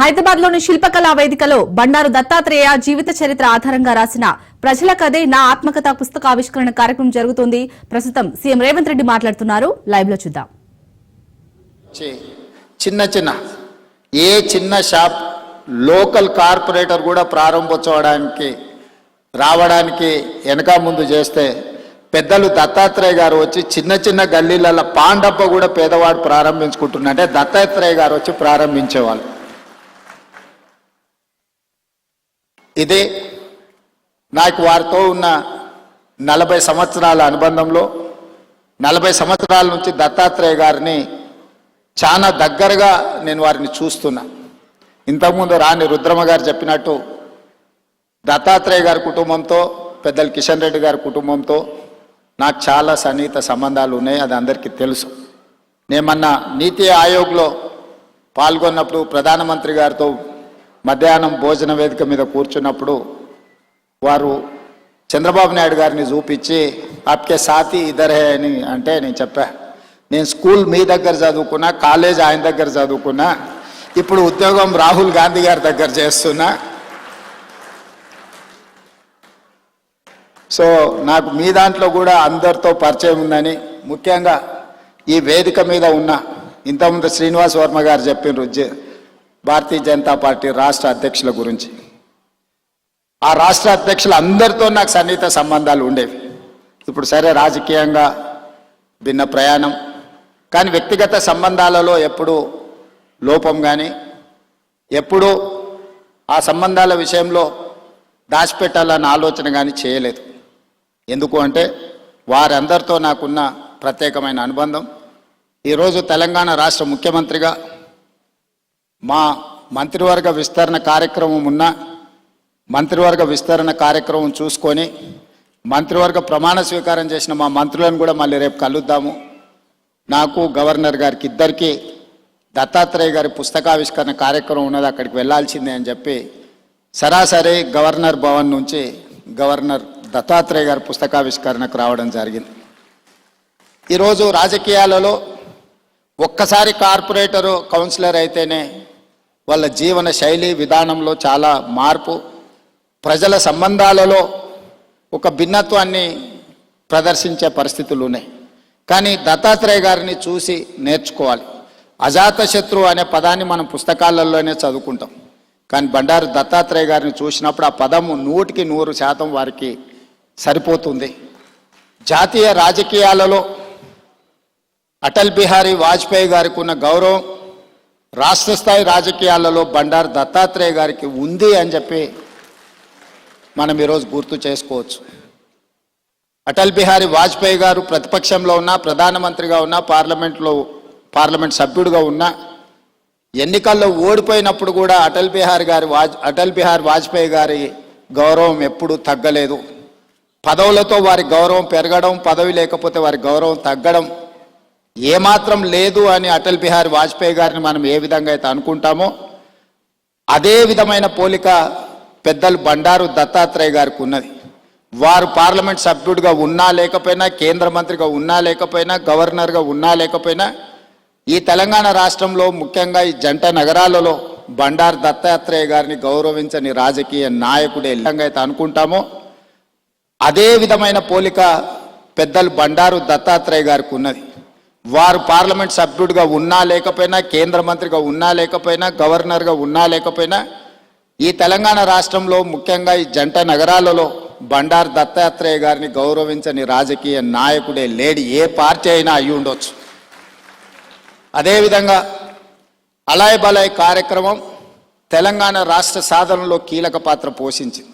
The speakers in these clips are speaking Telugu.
హైదరాబాద్లోని శిల్పకళా వేదికలో బండారు దత్తాత్రేయ జీవిత చరిత్ర ఆధారంగా రాసిన ప్రజల కథే నా ఆత్మకథ పుస్తక ఆవిష్కరణ కార్యక్రమం జరుగుతుంది. ప్రస్తుతం సీఎం రేవంత్ రెడ్డి మాట్లాడుతున్నారు. లైవ్లో చూద్దాం. చిన్న చిన్న. ఏ చిన్న షాప్ లోకల్ కార్పొరేటర్ కూడా ప్రారంభోత్సవడానికి రావడానికి వెనక ముందు చేస్తే పెద్దలు దత్తాత్రేయ గారు వచ్చి చిన్న చిన్న గల్లీలలో పాండప్ప కూడా పేదవాడు ప్రారంభించుకుంటున్నా అంటే దత్తాత్రేయ గారు వచ్చి ప్రారంభించేవాళ్ళు. ఇది నాకు వారితో ఉన్న నలభై సంవత్సరాల అనుబంధంలో నలభై సంవత్సరాల నుంచి దత్తాత్రేయ గారిని చాలా దగ్గరగా నేను వారిని చూస్తున్నా. ఇంతకుముందు రాణి రుద్రమ గారు చెప్పినట్టు దత్తాత్రేయ గారి కుటుంబంతో పెద్దలు కిషన్ రెడ్డి గారి కుటుంబంతో నాకు చాలా సన్నిహిత సంబంధాలు ఉన్నాయి అది అందరికీ తెలుసు. నేమన్నా నీతి ఆయోగ్లో పాల్గొన్నప్పుడు ప్రధానమంత్రి గారితో మధ్యాహ్నం భోజన వేదిక మీద కూర్చున్నప్పుడు వారు చంద్రబాబు నాయుడు గారిని చూపించి ఆప్కే సాతి ఇద్దరే అని అంటే నేను చెప్పా. నేను స్కూల్ మీ దగ్గర చదువుకున్నా కాలేజ్ ఆయన దగ్గర చదువుకున్నా ఇప్పుడు ఉద్యోగం రాహుల్ గాంధీ గారి దగ్గర చేస్తున్నా. సో నాకు మీ దాంట్లో కూడా అందరితో పరిచయం ఉందని ముఖ్యంగా ఈ వేదిక మీద ఉన్న ఇంతకుముందు శ్రీనివాస్ వర్మ గారు చెప్పిన జ- భారతీయ జనతా పార్టీ రాష్ట్ర అధ్యక్షుల గురించి. ఆ రాష్ట్ర అధ్యక్షులు అందరితో నాకు సన్నిహిత సంబంధాలు ఉండేవి. ఇప్పుడు సరే రాజకీయంగా భిన్న ప్రయాణం. కానీ వ్యక్తిగత సంబంధాలలో ఎప్పుడు లోపం కానీ ఎప్పుడూ ఆ సంబంధాల విషయంలో దాచిపెట్టాలన్న ఆలోచన కానీ చేయలేదు. ఎందుకు అంటే వారందరితో నాకున్న ప్రత్యేకమైన అనుబంధం. ఈరోజు తెలంగాణ రాష్ట్ర ముఖ్యమంత్రిగా మా మంత్రివర్గ విస్తరణ కార్యక్రమం ఉన్న మంత్రివర్గ విస్తరణ కార్యక్రమం చూసుకొని మంత్రివర్గ ప్రమాణ స్వీకారం చేసిన మా మంత్రులను కూడా మళ్ళీ రేపు కలుద్దాము. నాకు గవర్నర్ గారికి ఇద్దరికి దత్తాత్రేయ గారి పుస్తకావిష్కరణ కార్యక్రమం ఉన్నది అక్కడికి వెళ్ళాల్సిందే అని చెప్పి సరాసరి గవర్నర్ భవన్ నుంచి గవర్నర్ దత్తాత్రేయ గారి పుస్తకావిష్కరణకు రావడం జరిగింది. ఈరోజు రాజకీయాలలో ఒక్కసారి కార్పొరేటరు కౌన్సిలర్ అయితేనే వాళ్ళ జీవన శైలి విధానంలో చాలా మార్పు. ప్రజల సంబంధాలలో ఒక భిన్నత్వాన్ని ప్రదర్శించే పరిస్థితులు ఉన్నాయి కానీ దత్తాత్రేయ గారిని చూసి నేర్చుకోవాలి. అజాతశత్రు అనే పదాన్ని మనం పుస్తకాలలోనే చదువుకుంటాం. కానీ బండారు దత్తాత్రేయ గారిని చూసినప్పుడు ఆ పదము నూటికి నూరు శాతం వారికి సరిపోతుంది. జాతీయ రాజకీయాలలో అటల్ బిహారీ వాజ్పేయి గారికి ఉన్న గౌరవం రాష్ట్ర స్థాయి రాజకీయాలలో బండారు దత్తాత్రేయ గారికి ఉంది అని చెప్పి మనం ఈరోజు గుర్తు చేసుకోవచ్చు. అటల్ బిహారీ వాజ్పేయి గారు ప్రతిపక్షంలో ఉన్నా ప్రధానమంత్రిగా ఉన్నా పార్లమెంట్లో పార్లమెంట్ సభ్యుడిగా ఉన్నా ఎన్నికల్లో ఓడిపోయినప్పుడు కూడా అటల్ బిహారీ గారి వాజ్ అటల్ బిహారీ వాజ్పేయి గారి గౌరవం ఎప్పుడూ తగ్గలేదు. పదవులతో వారి గౌరవం పెరగడం పదవి లేకపోతే వారి గౌరవం తగ్గడం ఏమాత్రం లేదు అని అటల్ బిహారీ వాజ్పేయి గారిని మనం ఏ విధంగా అయితే అనుకుంటామో అదే విధమైన పోలిక పెద్దలు బండారు దత్తాత్రేయ గారికి ఉన్నది. వారు పార్లమెంట్ సభ్యుడిగా ఉన్నా లేకపోయినా కేంద్ర మంత్రిగా ఉన్నా లేకపోయినా గవర్నర్గా ఉన్నా లేకపోయినా ఈ తెలంగాణ రాష్ట్రంలో ముఖ్యంగా ఈ జంట నగరాలలో బండారు దత్తాత్రేయ గారిని గౌరవించని రాజకీయ నాయకుడే విధంగా అయితే అనుకుంటామో అదే విధమైన పోలిక పెద్దలు బండారు దత్తాత్రేయ గారికి ఉన్నది. వారు పార్లమెంట్ సభ్యుడిగా ఉన్నా లేకపోయినా కేంద్ర మంత్రిగా ఉన్నా లేకపోయినా గవర్నర్గా ఉన్నా లేకపోయినా ఈ తెలంగాణ రాష్ట్రంలో ముఖ్యంగా ఈ జంట నగరాలలో బండారు దత్తాత్రేయ గారిని గౌరవించని రాజకీయ నాయకుడే లేడి ఏ పార్టీ అయినా అయి ఉండొచ్చు. అదేవిధంగా అలాయ్ బలాయ్ కార్యక్రమం తెలంగాణ రాష్ట్ర సాధనలో కీలక పాత్ర పోషించింది.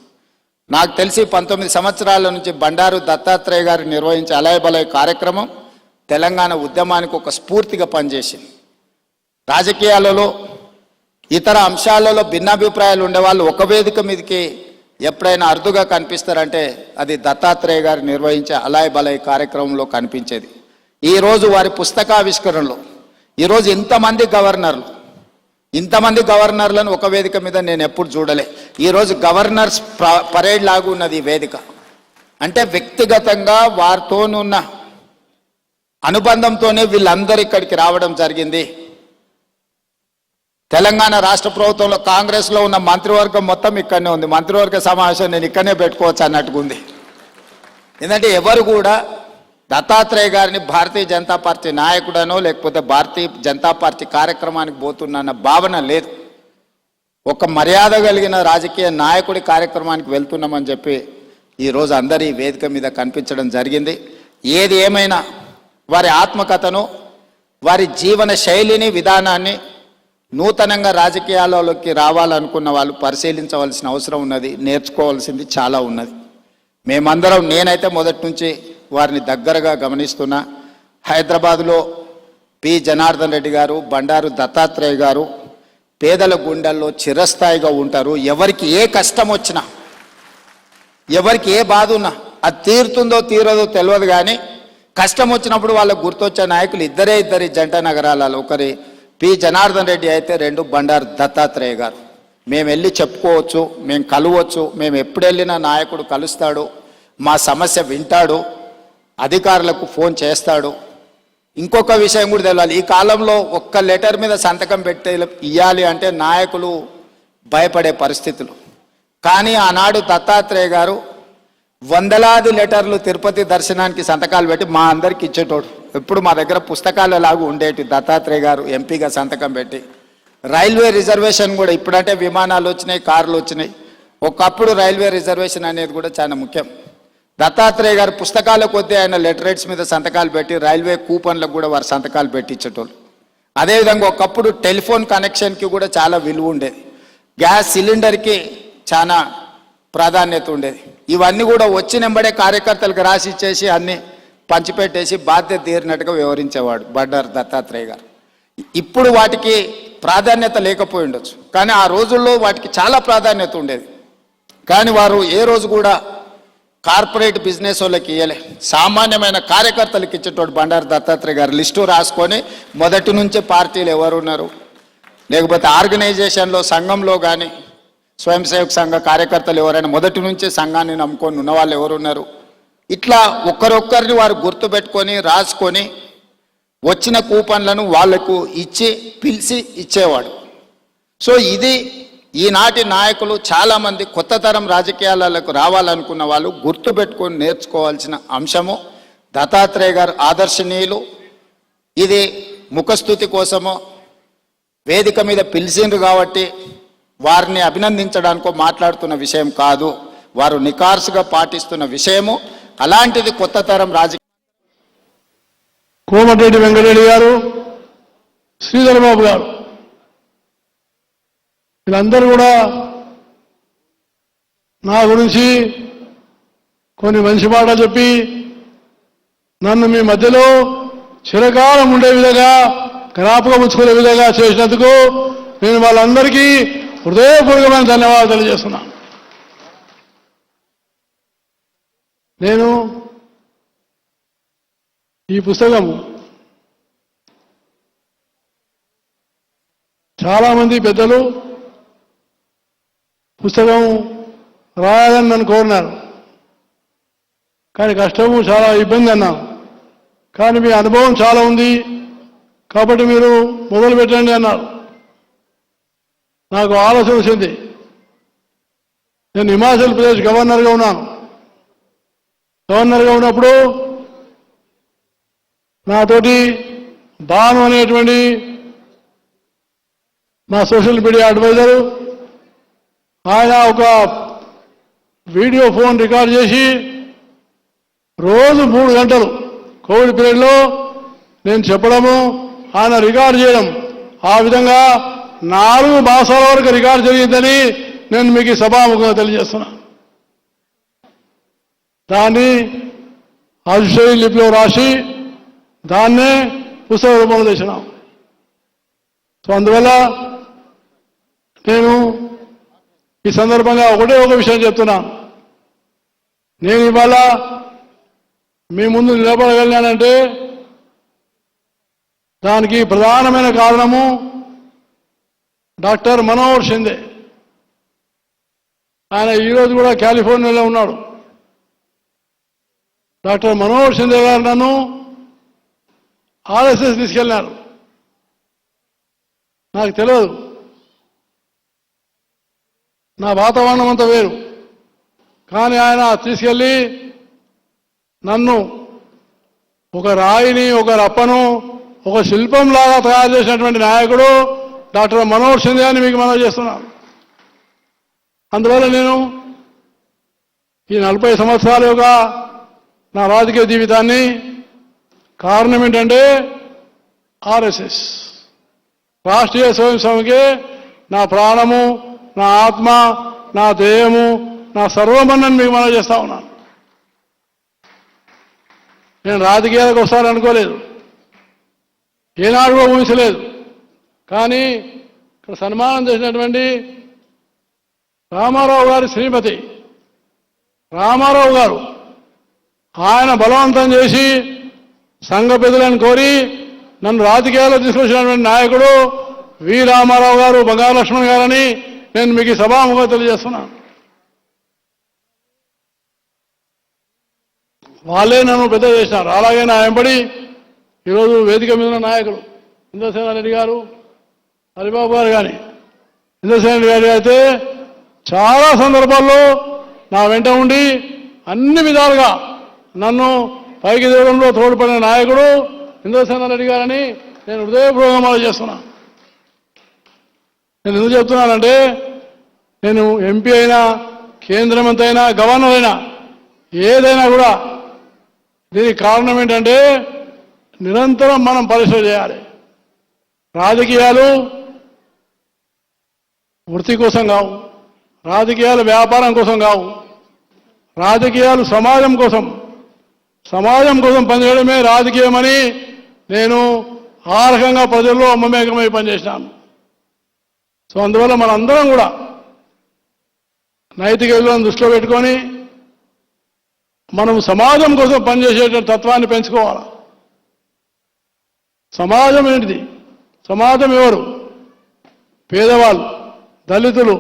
నాకు తెలిసి పంతొమ్మిది సంవత్సరాల నుంచి బండారు దత్తాత్రేయ గారు నిర్వహించే అలాయ్ బలాయ్ కార్యక్రమం తెలంగాణ ఉద్యమానికి ఒక స్ఫూర్తిగా పనిచేసింది. రాజకీయాలలో ఇతర అంశాలలో భిన్నాభిప్రాయాలు ఉండేవాళ్ళు ఒక వేదిక మీదకి ఎప్పుడైనా అరుదుగా కనిపిస్తారంటే అది దత్తాత్రేయ గారు నిర్వహించే అలాయ్ బలాయ్ కార్యక్రమంలో కనిపించేది. ఈరోజు వారి పుస్తకావిష్కరణలో ఈరోజు ఇంతమంది గవర్నర్లు ఇంతమంది గవర్నర్లను ఒక వేదిక మీద నేను ఎప్పుడు చూడలే. ఈరోజు గవర్నర్స్ ప్ర- పరేడ్ లాగా ఉన్నది ఈ వేదిక. అంటే వ్యక్తిగతంగా వారితోనున్న అనుబంధంతోనే వీళ్ళందరూ ఇక్కడికి రావడం జరిగింది. తెలంగాణ రాష్ట్ర ప్రభుత్వంలో కాంగ్రెస్లో ఉన్న మంత్రివర్గం మొత్తం ఇక్కడనే ఉంది. మంత్రివర్గ సమావేశం నేను ఇక్కడనే పెట్టుకోవచ్చు అన్నట్టుగా ఉంది. ఎందుకంటే ఎవరు కూడా దత్తాత్రేయ గారిని భారతీయ జనతా పార్టీ నాయకుడనో లేకపోతే భారతీయ జనతా పార్టీ కార్యక్రమానికి పోతున్న భావన లేదు. ఒక మర్యాద కలిగిన రాజకీయ నాయకుడి కార్యక్రమానికి వెళ్తున్నామని చెప్పి ఈరోజు అందరి వేదిక మీద కనిపించడం జరిగింది. ఏది ఏమైనా వారి ఆత్మకథను వారి జీవన శైలిని విధానాన్ని నూతనంగా రాజకీయాలలోకి రావాలనుకున్న వాళ్ళు పరిశీలించవలసిన అవసరం ఉన్నది నేర్చుకోవాల్సింది చాలా ఉన్నది. మేమందరం నేనైతే మొదటి నుంచి వారిని దగ్గరగా గమనిస్తున్నా. హైదరాబాదులో పి. జనార్దన్ రెడ్డి గారు బండారు దత్తాత్రేయ గారు పేదల గుండెల్లో చిరస్థాయిగా ఉంటారు. ఎవరికి ఏ కష్టం వచ్చినా ఎవరికి ఏ బాధ ఉన్నా అది తీరుతుందో తీరదో తెలియదు కానీ కష్టం వచ్చినప్పుడు వాళ్ళకు గుర్తొచ్చే నాయకులు ఇద్దరే ఇద్దరి జంట నగరాలలో ఒకరి పి. జనార్దన్ రెడ్డి అయితే రెండు బండారు దత్తాత్రేయ గారు. మేము వెళ్ళి చెప్పుకోవచ్చు మేము కలవచ్చు మేము ఎప్పుడు వెళ్ళినా నాయకుడు కలుస్తాడు మా సమస్య వింటాడు అధికారులకు ఫోన్ చేస్తాడు. ఇంకొక విషయం కూడా తెలియాలి ఈ కాలంలో ఒక్క లెటర్ మీద సంతకం పెట్టే ఇవ్వాలి అంటే నాయకులు భయపడే పరిస్థితులు. కానీ ఆనాడు దత్తాత్రేయ గారు వందలాది లెటర్లు తిరుపతి దర్శనానికి సంతకాలు పెట్టి మా అందరికి ఇచ్చేటోడు. ఎప్పుడు మా దగ్గర పుస్తకాలు లాగా ఉండేటి దత్తాత్రేయ గారు ఎంపీగా సంతకం పెట్టి. రైల్వే రిజర్వేషన్ కూడా ఇప్పుడంటే విమానాలు వచ్చినాయి కార్లు వచ్చినాయి. ఒకప్పుడు రైల్వే రిజర్వేషన్ అనేది కూడా చాలా ముఖ్యం. దత్తాత్రేయ గారు పుస్తకాల కొద్దీ ఆయన లెటరేట్స్ మీద సంతకాలు పెట్టి రైల్వే కూపన్లకు కూడా వారు సంతకాలు పెట్టించేటోళ్ళు అదేవిధంగా ఒకప్పుడు టెలిఫోన్ కనెక్షన్కి కూడా చాలా విలువ ఉండేది. గ్యాస్ సిలిండర్కి చాలా ప్రాధాన్యత ఉండేది. ఇవన్నీ కూడా వచ్చినెంబడే కార్యకర్తలకు రాసి ఇచ్చేసి అన్నీ పంచిపెట్టేసి బాధ్యత తీరినట్టుగా వివరించేవాడు బడ్డారు దత్తాత్రేయ గారు. ఇప్పుడు వాటికి ప్రాధాన్యత లేకపోయి ఉండొచ్చు. కానీ ఆ రోజుల్లో వాటికి చాలా ప్రాధాన్యత ఉండేది. కానీ వారు ఏ రోజు కూడా కార్పొరేట్ బిజినెస్ వాళ్ళకి ఇవ్వలే సామాన్యమైన కార్యకర్తలకు ఇచ్చేటోడు బండారు దత్తాత్రేయ గారు లిస్టు రాసుకొని మొదటి నుంచే పార్టీలు ఎవరు ఉన్నారు లేకపోతే ఆర్గనైజేషన్లో సంఘంలో కానీ స్వయం సేవక సంఘ కార్యకర్తలు ఎవరైనా మొదటి నుంచే సంఘాన్ని నమ్ముకొని ఉన్న వాళ్ళు ఎవరున్నారు? ఇట్లా ఒక్కరొక్కరిని వారు గుర్తుపెట్టుకొని రాసుకొని వచ్చిన కూపన్లను వాళ్ళకు ఇచ్చి పిలిచి ఇచ్చేవాడు. సో ఇది ఈనాటి నాయకులు చాలామంది కొత్త తరం రాజకీయాలకు రావాలనుకున్న వాళ్ళు గుర్తుపెట్టుకొని నేర్చుకోవాల్సిన అంశము దత్తాత్రేయ గారు ఆదర్శనీయులు. ఇది ముఖస్థుతి కోసము వేదిక మీద పిలిచిండ్రు కాబట్టి వారిని అభినందించడానికో మాట్లాడుతున్న విషయం కాదు. వారు నికార్సుగా పాటిస్తున్న విషయము. అలాంటిది కొత్త తరం రాజకీయ కోమటిరెడ్డి వెంకటరెడ్డి గారు శ్రీధరబాబు గారు. వీళ్ళందరూ కూడా నా గురించి కొన్ని మంచి మాటలు చెప్పి నన్ను మీ మధ్యలో చిరకాలం ఉండే విధంగా జ్ఞాపకం ఉంచుకునే విధంగా చేసినందుకు నేను వాళ్ళందరికీ హృదయపూర్వకమైన ధన్యవాదాలు తెలియజేస్తున్నాను. నేను ఈ పుస్తకం చాలామంది పెద్దలు పుస్తకం రాయాలని నన్ను కోరినారు. కానీ కష్టము చాలా ఇబ్బంది అన్నాను కానీ మీ అనుభవం చాలా ఉంది. కాబట్టి మీరు మొదలు పెట్టండి అన్నారు. నాకు ఆలోచన వచ్చింది. నేను హిమాచల్ ప్రదేశ్ గవర్నర్గా ఉన్నాను. గవర్నర్గా ఉన్నప్పుడు నాతోటి భాను అనేటువంటి మా సోషల్ మీడియా అడ్వైజరు ఆయన ఒక వీడియో ఫోన్ రికార్డ్ చేసి రోజు మూడు గంటలు కోవిడ్ పీరియడ్లో నేను చెప్పడము ఆయన రికార్డ్ చేయడం. ఆ విధంగా నాలుగు భాషల వరకు రికార్డ్ జరిగిందని నేను మీకు ఈ సభాముఖంగా తెలియజేస్తున్నా. దాన్ని అజుషయ లిపిలో రాసి దాన్నే పుస్తక రూపంలో చేసినాం. సో అందువల్ల నేను ఈ సందర్భంగా ఒకటే ఒక విషయం చెప్తున్నాను నేను ఇవాళ మీ ముందు నిలబడగలిగానంటే దానికి ప్రధానమైన కారణము డాక్టర్ మనోహర్ షిందే. ఆయన ఈరోజు కూడా కాలిఫోర్నియాలో ఉన్నాడు. డాక్టర్ మనోహర్ షిందే గారు నన్ను ఆర్ఎస్ఎస్ తీసుకెళ్ళినారు. నాకు తెలియదు. నా వాతావరణం అంతా వేరు. కానీ ఆయన తీసుకెళ్ళి నన్ను ఒక రాయిని ఒక రప్పను ఒక శిల్పంలాగా తయారు చేసినటువంటి నాయకుడు డాక్టర్ మనోహర్ సింధియా అని మీకు మనవి చేస్తున్నాను. అందువల్ల నేను ఈ నలభై సంవత్సరాల యొక్క నా రాజకీయ జీవితాన్ని కారణం ఏంటంటే ఆర్ఎస్ఎస్. రాష్ట్రీయ స్వయం సేవకే నా ప్రాణము నా ఆత్మ నా దేయము నా సర్వమన్నని మీకు మనం చేస్తా ఉన్నాను. నేను రాజకీయాలకు వస్తాను అనుకోలేదు. ఏనాడు కూడా ఊహించలేదు. కానీ ఇక్కడ సన్మానం చేసినటువంటి రామారావు గారి శ్రీమతి రామారావు గారు ఆయన బలవంతం చేసి సంఘ పెద్దలను కోరి నన్ను రాజకీయాల్లో తీసుకొచ్చినటువంటి నాయకుడు వి రామారావు గారు బంగారలక్ష్మణ్ గారని నేను మీకు ఈ సభాముఖంగా తెలియజేస్తున్నాను. వాళ్ళే నన్ను పెద్ద చేసినారు. అలాగే నా వెంబడి ఈరోజు వేదిక మీద నాయకులు ఇంద్రసేన రెడ్డి గారు హరిబాబు గారు కానీ ఇంద్రసేన గారు అయితే చాలా సందర్భాల్లో నా వెంట ఉండి అన్ని విధాలుగా నన్ను పైకి దేవడంలో తోడ్పడిన నాయకుడు ఇంద్రసేన రెడ్డి గారని నేను హృదయపూర్వకమాలు చేస్తున్నా. నేను ఎందుకు చెప్తున్నానంటే నేను ఎంపీ అయినా కేంద్ర మంత్రి అయినా గవర్నర్ అయినా ఏదైనా కూడా దీనికి కారణం ఏంటంటే నిరంతరం మనం పరిశ్రమ చేయాలి. రాజకీయాలు వృత్తి కోసం కావు రాజకీయాలు వ్యాపారం కోసం కావు రాజకీయాలు సమాజం కోసం. సమాజం కోసం పనిచేయడమే రాజకీయమని నేను ఆ రకంగా ప్రజల్లో అమ్మమేకమై పనిచేసినాను. సో అందువల్ల మనందరం కూడా నైతిక విలువలను దృష్టిలో పెట్టుకొని మనం సమాజం కోసం పనిచేసేటువంటి తత్వాన్ని పెంచుకోవాలి? సమాజం ఏంటిది? సమాజం ఎవరు? పేదవాళ్ళు. దళితులు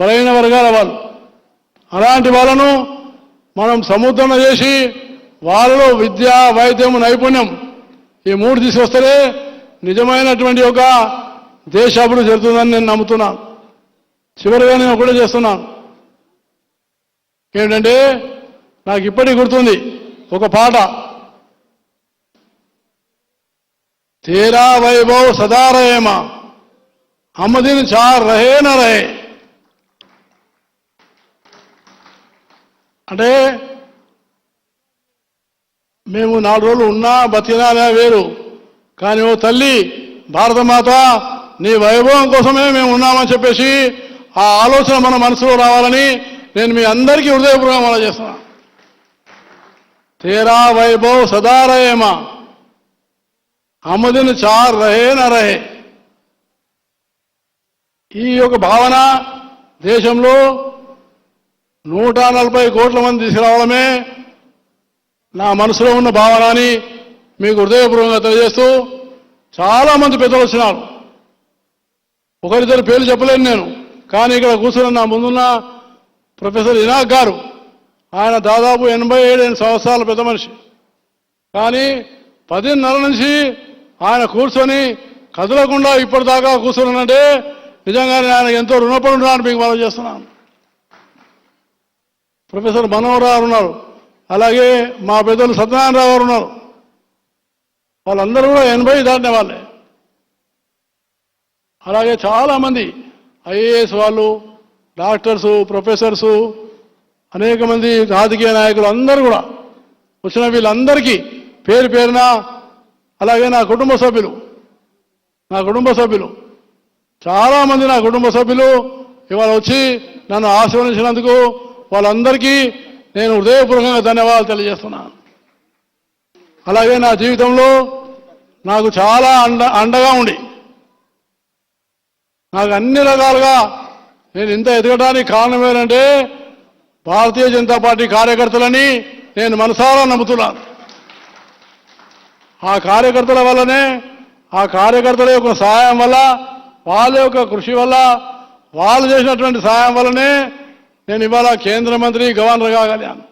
బలైన వర్గాల వాళ్ళు. అలాంటి వాళ్ళను మనం సముద్రణ చేసి వాళ్ళలో విద్య వైద్యం నైపుణ్యం ఈ మూడు తీసుకొస్తేనే నిజమైనటువంటి ఒక దేశ అభివృద్ధి జరుగుతుందని నేను నమ్ముతున్నాను చివరిగా నేను ఒకటే చేస్తున్నాను ఏంటంటే నాకు ఇప్పటికి గుర్తుంది ఒక పాట. తేరా వైభవ్ సదారయమా. రహేమ అమ్మదిన్ చార్ రహే న రహే అంటే మేము నాలుగు రోజులు ఉన్నా బతికినా వేరు కానీ ఓ తల్లి భారతమాత నీ వైభవం కోసమే మేము ఉన్నామని చెప్పేసి ఆ ఆలోచన మన మనసులో రావాలని నేను మీ అందరికీ హృదయపూర్వకంగా అలా చేస్తున్నా తేరా వైభవ్ సదా రహేమా హమదిన్ చార్ రహే న రహే ఈ యొక్క భావన దేశంలో నూట నలభై కోట్ల మంది తీసుకురావడమే నా మనసులో ఉన్న భావన అని మీకు హృదయపూర్వకంగా తెలియజేస్తూ చాలామంది పెద్దలు వచ్చినారు. ఒకరిద్దరు పేర్లు చెప్పలేను నేను కానీ ఇక్కడ కూర్చున్న నా ముందున్న ప్రొఫెసర్ ఇనాక్ గారు ఆయన దాదాపు ఎనభై ఏడు సంవత్సరాల పెద్ద మనిషి. కానీ పదిన్నర నుంచి ఆయన కూర్చొని కదలకుండా ఇప్పటిదాకా కూర్చున్నానంటే నిజంగానే ఆయన ఎంతో రుణపడి ఉన్నాను మీకు మనం చేస్తున్నాను. ప్రొఫెసర్ మనోహర్ గారు ఉన్నారు. అలాగే మా పెద్దలు సత్యనారాయణరావు గారు ఉన్నారు. వాళ్ళందరూ కూడా ఎనభై దాటిన వాళ్ళే. అలాగే చాలామంది ఐఏఎస్ వాళ్ళు డాక్టర్సు ప్రొఫెసర్సు అనేక మంది రాజకీయ నాయకులు అందరూ కూడా వచ్చిన వీళ్ళందరికీ పేరు పేరున అలాగే నా కుటుంబ సభ్యులు నా కుటుంబ సభ్యులు చాలామంది నా కుటుంబ సభ్యులు ఇవాళ వచ్చి నన్ను ఆశీర్వదించినందుకు వాళ్ళందరికీ నేను హృదయపూర్వకంగా ధన్యవాదాలు తెలియజేస్తున్నాను. అలాగే నా జీవితంలో నాకు చాలా అండ అండగా ఉండి నాకు అన్ని రకాలుగా నేను ఇంత ఎదగడానికి కారణం ఏంటంటే భారతీయ జనతా పార్టీ కార్యకర్తలని నేను మనసారా నమ్ముతున్నాను. ఆ కార్యకర్తల వల్లనే ఆ కార్యకర్తల యొక్క సహాయం వల్ల వాళ్ళ యొక్క కృషి వల్ల వాళ్ళు చేసినటువంటి సహాయం వల్లనే నేను ఇవాళ కేంద్ర మంత్రి గవర్నర్ కాగలిగాను.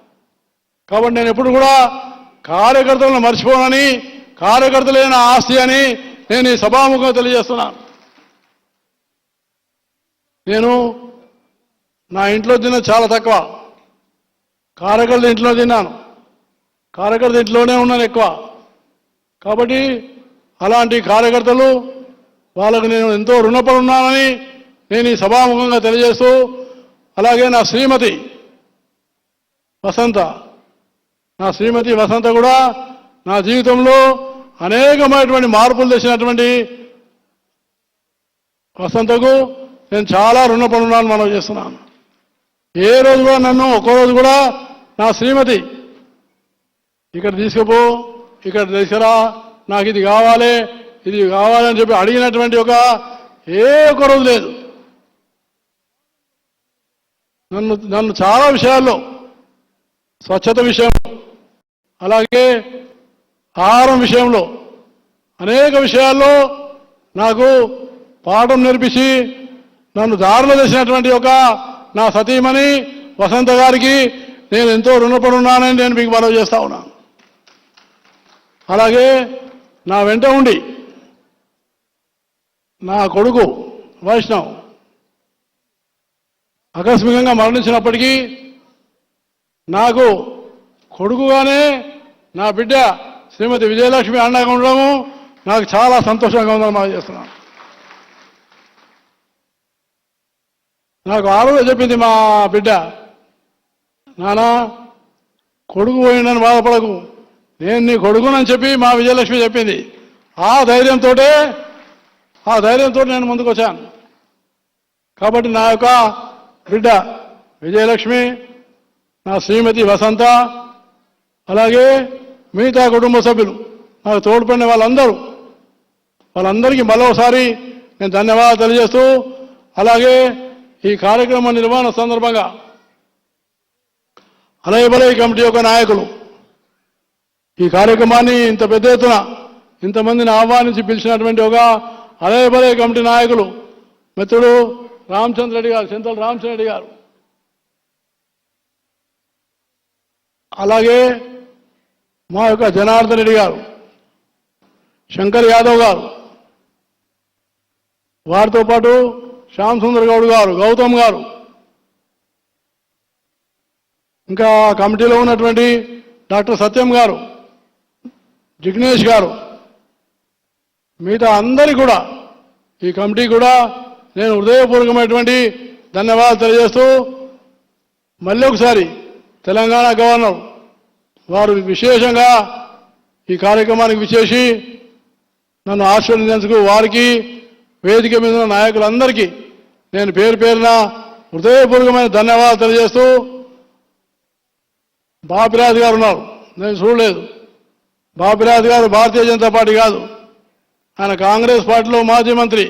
కాబట్టి నేను ఎప్పుడు కూడా కార్యకర్తలను మర్చిపోనని కార్యకర్తలే నా ఆస్తి అని నేను ఈ సభాముఖంగా తెలియజేస్తున్నాను. నేను నా ఇంట్లో తిన్న చాలా తక్కువ. కార్యకర్త ఇంట్లో తిన్నాను. కార్యకర్త ఇంట్లోనే ఉన్నాను ఎక్కువ. కాబట్టి అలాంటి కార్యకర్తలు వాళ్ళకు నేను ఎంతో రుణపడి ఉన్నానని నేను ఈ సభాముఖంగా తెలియజేస్తూ అలాగే నా శ్రీమతి వసంత నా శ్రీమతి వసంత కూడా నా జీవితంలో అనేకమైనటువంటి మార్పులు తెచ్చినటువంటి వసంతకు నేను చాలా రుణపడి ఉన్నాను మనం చేస్తున్నాను. ఏ రోజు కూడా నన్ను ఒక్కో రోజు కూడా నా శ్రీమతి ఇక్కడ తీసుకుపో ఇక్కడ తీసుకురా నాకు ఇది కావాలి ఇది కావాలని చెప్పి అడిగినటువంటి ఒక ఏ ఒక రోజు లేదు. నన్ను నన్ను చాలా విషయాల్లో స్వచ్ఛత విషయం అలాగే ఆహారం విషయంలో అనేక విషయాల్లో నాకు పాఠం నేర్పించి నన్ను దారిలో చేసినటువంటి ఒక నా సతీమణి వసంత గారికి నేను ఎంతో రుణపడి ఉన్నానని నేను మీకు మనవి చేస్తా ఉన్నాను. అలాగే నా వెంట ఉండి నా కొడుకు వైష్ణవ్ ఆకస్మికంగా మరణించినప్పటికీ నాకు కొడుకుగానే నా బిడ్డ శ్రీమతి విజయలక్ష్మి అండగా ఉండడము నాకు చాలా సంతోషంగా ఉందని మనం చేస్తున్నాను నాకు ఆ చెప్పింది మా బిడ్డ. నానా కొడుకు పోయిందని బాధపడకు. నేను నీ కొడుకునని చెప్పి మా విజయలక్ష్మి చెప్పింది. ఆ ధైర్యంతో ఆ ధైర్యంతో నేను ముందుకు వచ్చాను కాబట్టి నా యొక్క బిడ్డ విజయలక్ష్మి నా శ్రీమతి వసంత అలాగే మిగతా కుటుంబ సభ్యులు నాకు తోడ్పడిన వాళ్ళందరూ వాళ్ళందరికీ మరోసారి నేను ధన్యవాదాలు తెలియజేస్తూ అలాగే ఈ కార్యక్రమ నిర్వహణ సందర్భంగా అలయబలయ కమిటీ యొక్క నాయకులు ఈ కార్యక్రమాన్ని ఇంత పెద్ద ఎత్తున ఇంతమందిని ఆహ్వానించి పిలిచినటువంటి ఒక అలయబలయ కమిటీ నాయకులు. మిత్రుడు రామచంద్ర రెడ్డి గారు చింతల రామచంద్ర రెడ్డి గారు. అలాగే మా యొక్క జనార్దన్ రెడ్డి గారు శంకర్ యాదవ్ గారు వారితో పాటు శ్యామ్ సుందర్ గౌడ్ గారు గౌతమ్ గారు. ఇంకా కమిటీలో ఉన్నటువంటి డాక్టర్ సత్యం గారు జిగ్నేష్ గారు. మిగతా అందరి కూడా ఈ కమిటీ కూడా నేను హృదయపూర్వకమైనటువంటి ధన్యవాదాలు తెలియజేస్తూ మళ్ళీ ఒకసారి తెలంగాణ గవర్నర్ వారు విశేషంగా ఈ కార్యక్రమానికి విచేసి నన్ను ఆశీర్వదించేందుకు వారికి వేదిక మీద ఉన్న నాయకులందరికీ నేను పేరు పేరున హృదయపూర్వకమైన ధన్యవాదాలు తెలియజేస్తూ బాపిరాజు గారు ఉన్నారు. నేను చూడలేదు. బాపిరాజు గారు భారతీయ జనతా పార్టీ కాదు. ఆయన కాంగ్రెస్ పార్టీలో మాజీ మంత్రి.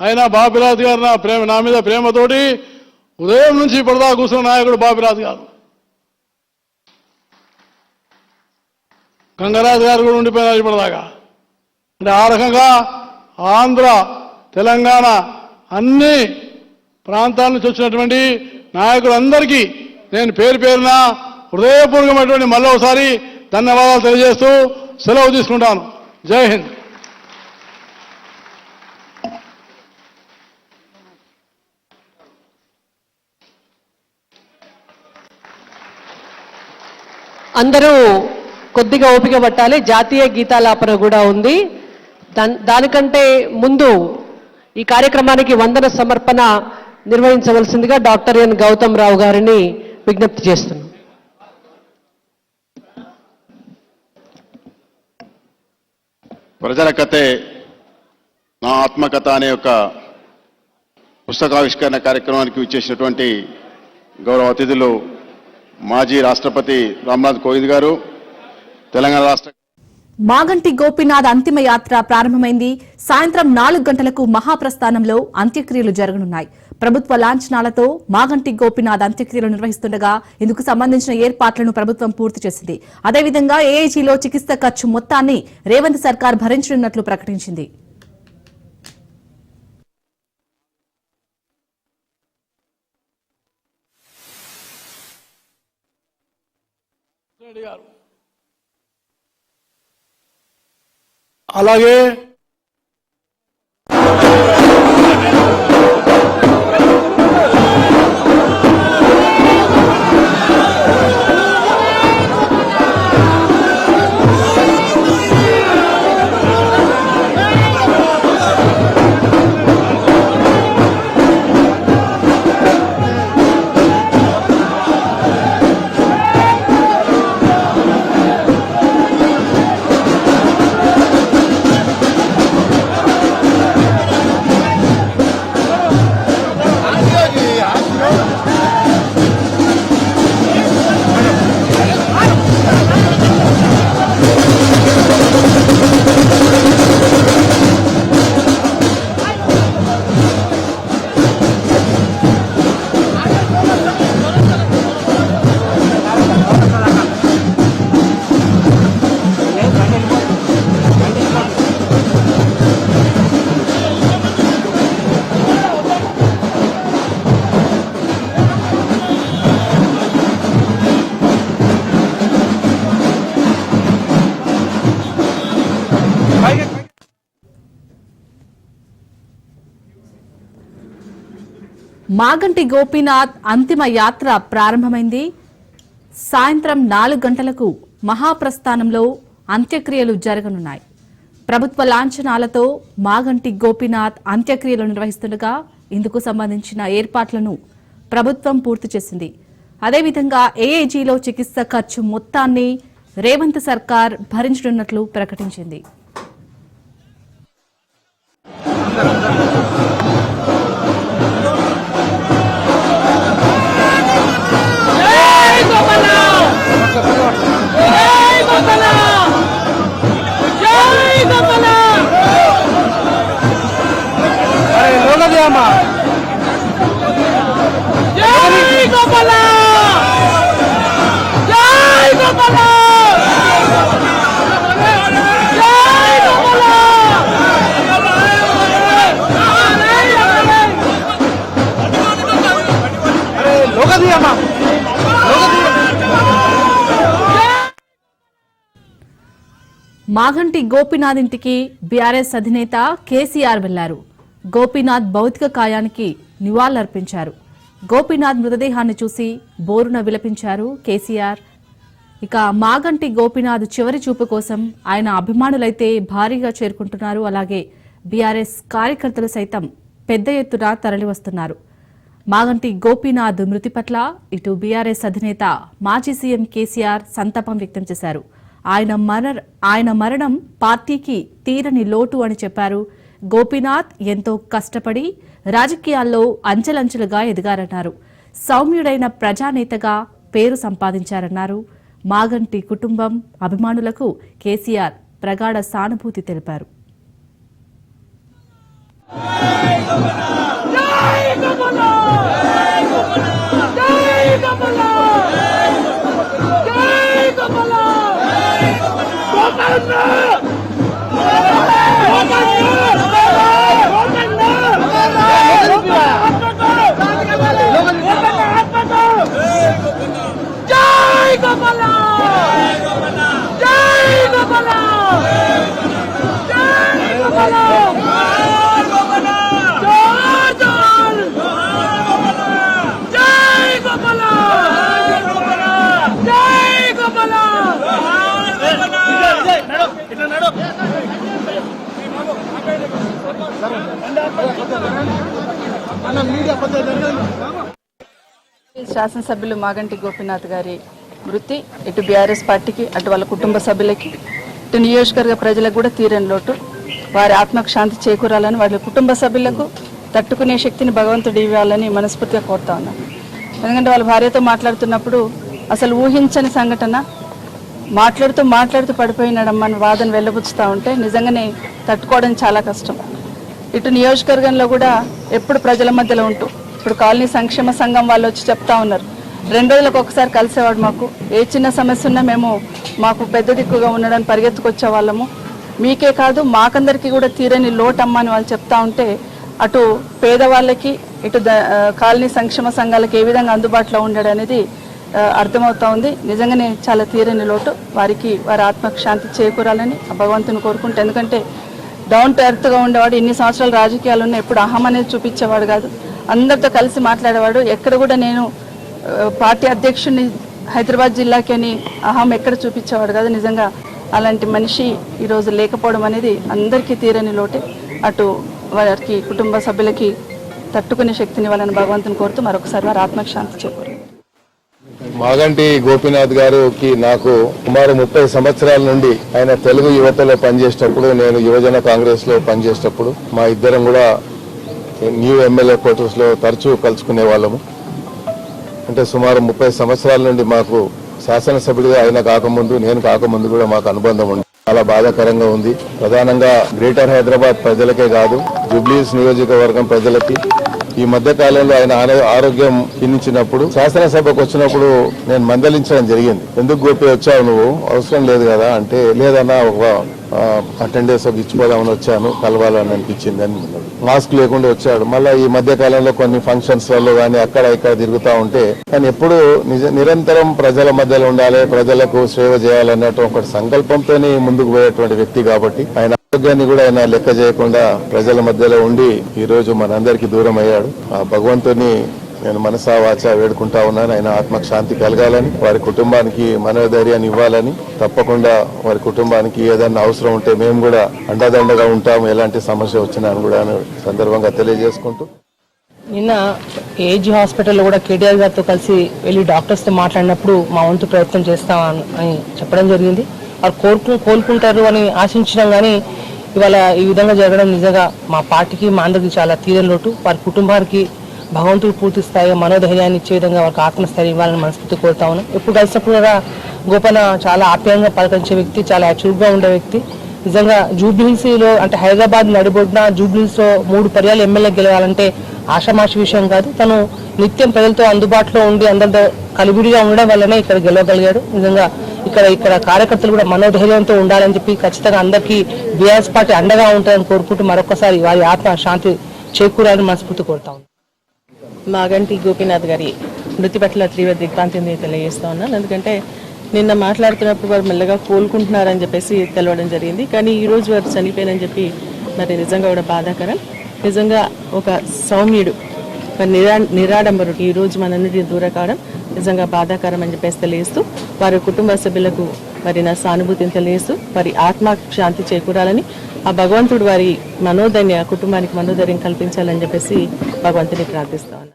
అయినా బాపిరాజ్ గారు నా ప్రేమ నా మీద ప్రేమతోటి ఉదయం నుంచి ఇప్పటిదా కూర్చున్న నాయకుడు బాపిరాజ్ గారు. గంగరాజు గారు కూడా ఉండిపోయినారు ఇప్పటిదాకా. అంటే ఆ రకంగా ఆంధ్ర తెలంగాణ అన్ని ప్రాంతాల నుంచి వచ్చినటువంటి నాయకులందరికీ నేను పేరు పేరున హృదయపూర్వకమైనటువంటి మళ్ళీ ఒకసారి ధన్యవాదాలు తెలియజేస్తూ సెలవు తీసుకుంటాను. జై హింద్. అందరూ కొద్దిగా ఓపిక పట్టాలి. జాతీయ గీతాలాపన కూడా ఉంది. దాన్- దానికంటే ముందు ఈ కార్యక్రమానికి వందన సమర్పణ నిర్వహించవలసిందిగా డాక్టర్ ఎన్ గౌతమ్ రావు గారిని విజ్ఞప్తి చేస్తున్నాం. ప్రజల కథే నా ఆత్మకథ అనే ఒక పుస్తకావిష్కరణ కార్యక్రమానికి విచ్చేసినటువంటి గౌరవ అతిథులు మాజీ రాష్ట్రపతి రామ్నాథ్ కోవింద్ గారు తెలంగాణ రాష్ట్ర మాగంటి గోపీనాథ్ అంతిమ యాత్ర ప్రారంభమైంది. సాయంత్రం నాలుగు గంటలకు మహాప్రస్థానంలో అంత్యక్రియలు జరగనున్నాయి. ప్రభుత్వ లాంఛనాలతో మాగంటి గోపీనాథ్ అంత్యక్రియలు నిర్వహిస్తుండగా ఇందుకు సంబంధించిన ఏర్పాట్లను ప్రభుత్వం పూర్తి చేసింది. అదేవిధంగా ఏఐజీలో చికిత్స ఖర్చు మొత్తాన్ని రేవంత్ సర్కార్ భరించనున్నట్లు ప్రకటించింది. రెడ్డి గారు. అలాగే మాగంటి గోపీనాథ్ అంతిమ యాత్ర ప్రారంభమైంది. సాయంత్రం నాలుగు గంటలకు మహాప్రస్థానంలో అంత్యక్రియలు జరగనున్నాయి. ప్రభుత్వ లాంఛనాలతో మాగంటి గోపీనాథ్ అంత్యక్రియలు నిర్వహిస్తుండగా ఇందుకు సంబంధించిన ఏర్పాట్లను ప్రభుత్వం పూర్తి చేసింది. అదేవిధంగా ఏఏజీలో చికిత్స ఖర్చు మొత్తాన్ని రేవంత్ సర్కార్ భరించనున్నట్లు ప్రకటించింది. గోపీనాథ్ ఇంటికి బీఆర్ఎస్ అధినేత కేసీఆర్ వెళ్ళారు. గోపీనాథ్ భౌతిక కాయానికి నివాళులర్పించారు. గోపీనాథ్ మృతదేహాన్ని చూసి బోరున విలపించారు కేసీఆర్. ఇక మాగంటి గోపీనాథ్ చివరి చూపు కోసం ఆయన అభిమానులైతే భారీగా చేరుకుంటున్నారు. అలాగే బీఆర్ఎస్ కార్యకర్తలు సైతం పెద్ద ఎత్తున తరలివస్తున్నారు. మాగంటి గోపీనాథ్ మృతి పట్ల ఇటు బీఆర్ఎస్ అధినేత మాజీ సీఎం కేసీఆర్ సంతాపం వ్యక్తం చేశారు. ఆయన మర ఆయన మరణం పార్టీకి తీరని లోటు అని చెప్పారు. గోపీనాథ్ ఎంతో కష్టపడి రాజకీయాల్లో అంచెలంచెలుగా ఎదిగారన్నారు. సౌమ్యుడైన ప్రజానేతగా పేరు సంపాదించారన్నారు. మాగంటి కుటుంబం అభిమానులకు కేసీఆర్ ప్రగాఢ సానుభూతి తెలిపారు. జై Anna! శాసనసభ్యులు మాగంటి గోపీనాథ్ గారి వృత్తి ఇటు బీఆర్ఎస్ పార్టీకి అటు వాళ్ళ కుటుంబ సభ్యులకి ఇటు నియోజకవర్గ ప్రజలకు కూడా తీరని లోటు. వారి ఆత్మకు శాంతి చేకూరాలని వాళ్ళ కుటుంబ సభ్యులకు తట్టుకునే శక్తిని భగవంతుడు ఇవ్వాలని మనస్ఫూర్తిగా కోరుతా ఉన్నాను ఎందుకంటే వాళ్ళ భార్యతో మాట్లాడుతున్నప్పుడు అసలు ఊహించని సంఘటన. మాట్లాడుతూ మాట్లాడుతూ పడిపోయినాడమ్మా అని వాదన వెళ్ళబుచ్చుతూ ఉంటే నిజంగానే తట్టుకోవడం చాలా కష్టం. ఇటు నియోజకవర్గంలో కూడా ఎప్పుడు ప్రజల మధ్యలో ఉంటూ ఇప్పుడు కాలనీ సంక్షేమ సంఘం వాళ్ళు వచ్చి చెప్తా ఉన్నారు. రెండు రోజులకు ఒకసారి కలిసేవాడు మాకు. ఏ చిన్న సమస్య ఉన్నా మేము మాకు పెద్ద దిక్కుగా ఉండడానికి పరిగెత్తుకొచ్చే వాళ్ళము. మీకే కాదు మాకందరికీ కూడా తీరని లోటమ్మ అని వాళ్ళు చెప్తా ఉంటే అటు పేదవాళ్ళకి ఇటు కాలనీ సంక్షేమ సంఘాలకు ఏ విధంగా అందుబాటులో ఉండడం అనేది అర్థమవుతా ఉంది. నిజంగానే చాలా తీరని లోటు. వారికి వారి ఆత్మకు శాంతి చేకూరాలని భగవంతుని కోరుకుంటే ఎందుకంటే డౌన్ టు ఎర్త్గా ఉండేవాడు ఇన్ని సంవత్సరాలు రాజకీయాలు ఉన్న ఎప్పుడు అహం అనేది చూపించేవాడు కాదు. అందరితో కలిసి మాట్లాడేవాడు. ఎక్కడ కూడా నేను పార్టీ అధ్యక్షుడిని హైదరాబాద్ జిల్లాకి అని అహం ఎక్కడ చూపించేవాడు కాదు. నిజంగా అలాంటి మనిషి ఈరోజు లేకపోవడం అనేది అందరికీ తీరని లోటే. అటు వారికి కుటుంబ సభ్యులకి తట్టుకునే శక్తిని వాళ్ళని భగవంతుని కోరుతూ మరొకసారి వారి ఆత్మకు శాంతి చేకూరు మాగంటి గోపీనాథ్ గారికి నాకు సుమారు ముప్పై సంవత్సరాల నుండి ఆయన తెలుగు యువతలో పనిచేసేటప్పుడు నేను యువజన కాంగ్రెస్లో పనిచేసేటప్పుడు మా ఇద్దరం కూడా న్యూ ఎమ్మెల్యే క్వార్టర్స్లో తరచూ కలుసుకునే వాళ్ళము. అంటే సుమారు ముప్పై సంవత్సరాల నుండి మాకు శాసనసభ్యుడిగా ఆయన కాకముందు నేను కాకముందు కూడా మాకు అనుబంధం ఉంది. చాలా బాధాకరంగా ఉంది. ప్రధానంగా గ్రేటర్ హైదరాబాద్ ప్రజలకే కాదు జూబ్లీస్ నియోజకవర్గం ప్రజలకి ఈ మధ్య కాలంలో ఆయన ఆరోగ్యం క్షీణించినప్పుడు శాసనసభకు వచ్చినప్పుడు నేను మందలించడం జరిగింది. ఎందుకు గోపి వచ్చావు నువ్వు? అవసరం లేదు కదా? అంటే లేదన్నా ఒక టెన్ డేస్ ఇచ్చిపోదామని వచ్చాను కలవాలని అనిపించింది అని మాస్క్ లేకుండా వచ్చాడు. మళ్ళీ ఈ మధ్య కాలంలో కొన్ని ఫంక్షన్స్లలో కానీ అక్కడ ఇక్కడ తిరుగుతా ఉంటే కానీ ఎప్పుడు నిజ నిరంతరం ప్రజల మధ్యలో ఉండాలి ప్రజలకు సేవ చేయాలన్నట్టు ఒక సంకల్పంతోనే ముందుకు పోయేటువంటి వ్యక్తి కాబట్టి ఆయన ఆరోగ్యాన్ని కూడా ఆయన లెక్క చేయకుండా ప్రజల మధ్యలో ఉండి ఈ రోజు మనందరికీ దూరం అయ్యాడు ఆ భగవంతుని నేను మనసా వాచ వేడుకుంటా ఉన్నాను. ఆయన ఆత్మకు శాంతి కలగాలని వారి కుటుంబానికి మనోధైర్యాన్ని ఇవ్వాలని తప్పకుండా వారి కుటుంబానికి ఏదైనా అవసరం ఉంటే మేము కూడా అండదండగా ఉంటాము. ఎలాంటి సమస్య వచ్చినా అని కూడా సందర్భంగా తెలియజేసుకుంటూ. నిన్న ఏజీ హాస్పిటల్లో కూడా కేటీఆర్ గారితో కలిసి వెళ్ళి డాక్టర్స్తో మాట్లాడినప్పుడు మా వంతు ప్రయత్నం చేస్తామని చెప్పడం జరిగింది. వారు కోరుకు కోలుకుంటారు అని ఆశించినాం కానీ ఇవాళ ఈ విధంగా జరగడం నిజంగా మా పార్టీకి మా అందరికి చాలా తీరని లోటు. వారి కుటుంబానికి భగవంతుడు పూర్తి స్థాయిగా మనోధైర్యాన్ని ఇచ్చే విధంగా వారికి ఆత్మస్థైర్యం ఇవ్వాలని మనస్ఫూర్తి కోరుతా ఉన్నాం. ఎప్పుడు కలిసినప్పుడు కూడా గోపన చాలా ఆప్యాయంగా పలకరించే వ్యక్తి చాలా గా ఉండే వ్యక్తి. నిజంగా జూబ్లీహిల్స్లో అంటే హైదరాబాద్ నడిబొడ్డున జూబ్లీహిల్స్లో మూడు పర్యాలు ఎమ్మెల్యే గెలవాలంటే ఆషామాషి విషయం కాదు. తను నిత్యం ప్రజలతో అందుబాటులో ఉండి అందరితో కలివిడిగా ఉండడం వల్లనే ఇక్కడ గెలవగలిగాడు. నిజంగా ఇక్కడ ఇక్కడ కార్యకర్తలు కూడా మనోధైర్యంతో ఉండాలని చెప్పి ఖచ్చితంగా అందరికీ బీఆర్ఎస్ పార్టీ అండగా ఉంటుందని కోరుకుంటూ మరొకసారి వారి ఆత్మ శాంతి చేకూరాలని మనస్ఫూర్తి కోరుతా ఉన్నాను. మాగంటి గోపీనాథ్ గారి మృతి పట్ల తీవ్ర దిగ్భ్రాంతిని తెలియజేస్తా ఉన్నాను. ఎందుకంటే నిన్న మాట్లాడుతున్నప్పుడు వారు మెల్లగా కోలుకుంటున్నారని చెప్పేసి తెలవడం జరిగింది. కానీ ఈ రోజు వారు చనిపోయారని చెప్పి మరి నిజంగా కూడా బాధాకరం. నిజంగా ఒక సౌమ్యుడు ఒక నిరా నిరాడంబరుడు. ఈ రోజు మనందరికీ దూర కావడం నిజంగా బాధాకరం అని చెప్పేసి తెలియస్తూ వారి కుటుంబ సభ్యులకు మరి నా సానుభూతిని తెలియజేస్తూ వారి ఆత్మ శాంతి చేకూరాలని ఆ భగవంతుడు వారి మనోధైర్య కుటుంబానికి మనోధైర్యం కల్పించాలని చెప్పేసి భగవంతుని ప్రార్థిస్తాను.